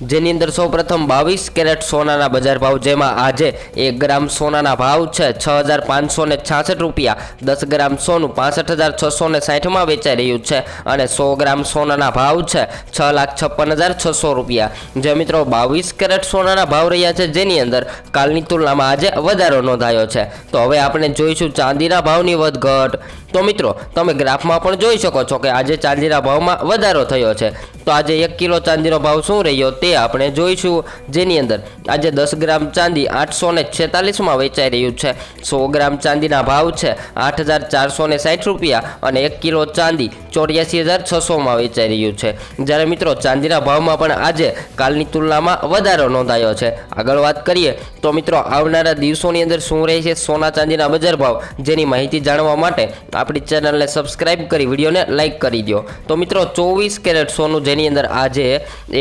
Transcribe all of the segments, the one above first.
જેની અંદર સૌપ્રથમ બાવીસ કેરેટ સોનાના બજાર ભાવ, જેમાં આજે એક ગ્રામ સોનાના ભાવ છે છ હજાર પાંચસો છાસઠ રૂપિયા. દસ ગ્રામ સોનું પાસઠ હજાર છસો સાઠમાં વેચાઈ રહ્યું છે અને સો ગ્રામ સોનાના ભાવ છે છ લાખ છપ્પન હજાર છસો રૂપિયા. જે મિત્રો બાવીસ કેરેટ સોનાના ભાવ રહ્યા છે, જેની અંદર કાલની તુલનામાં આજે વધારો નોંધાયો છે. તો હવે આપણે જોઈશું ચાંદીના ભાવની વધઘટ. તો મિત્રો, તમે ગ્રાફમાં પણ જોઈ શકો છો કે આજે ચાંદીના ભાવમાં વધારો થયો છે. તો આજે એક કિલો ચાંદીનો ભાવ શું રહ્યો તે આપણે જોઈશું. જેની અંદર આજે દસ ગ્રામ ચાંદી આઠસો ને છેતાલીસમાં વેચાઈ રહ્યું છે. સો ગ્રામ ચાંદીના ભાવ છે આઠ હજાર ચારસો ને સાઠ રૂપિયા અને એક કિલો ચાંદી ચોર્યાસી હજાર છસોમાં વેચાઈ રહ્યું છે. જ્યારે મિત્રો ચાંદીના ભાવમાં પણ આજે કાલની તુલનામાં વધારો નોંધાયો છે. આગળ વાત કરીએ તો મિત્રો આવનારા દિવસોની અંદર શું રહેશે સોના ચાંદીના બજાર ભાવ જેની માહિતી જાણવા માટે આપણી ચેનલને સબસ્ક્રાઇબ કરી વિડીયોને લાઇક કરી દો તો મિત્રો ચોવીસ કેરેટ સોનું જેની અંદર આજે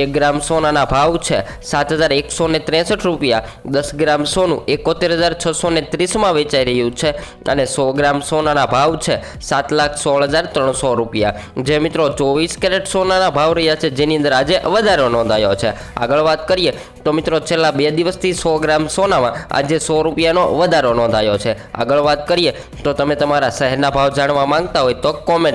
એક ગ્રામ સોનાના ભાવ છે. સાત હજાર એકસો ને ત્રેસઠ રૂપિયા. દસ ગ્રામ સોનું એકોતેર હજાર છસો ને ત્રીસમાં વેચાઈ રહ્યું છે અને સો ગ્રામ સોનાના ભાવ છે સાત લાખ સોળ હજાર ત્રણસો રૂપિયા. જે મિત્રો ચોવીસ કેરેટ સોનાના ભાવ રહ્યા છે, જેની અંદર આજે વધારો નોંધાયો છે. આગળ વાત કરીએ તો મિત્રો છેલ્લા બે દિવસથી સો ગ્રામ સોનામાં આજે સો રૂપિયાનો વધારો નોંધાયો છે. આગળ વાત કરીએ તો તમે તમારા શહેરના ભાવ જાણવા માંગતા હોય તો કોમેન્ટ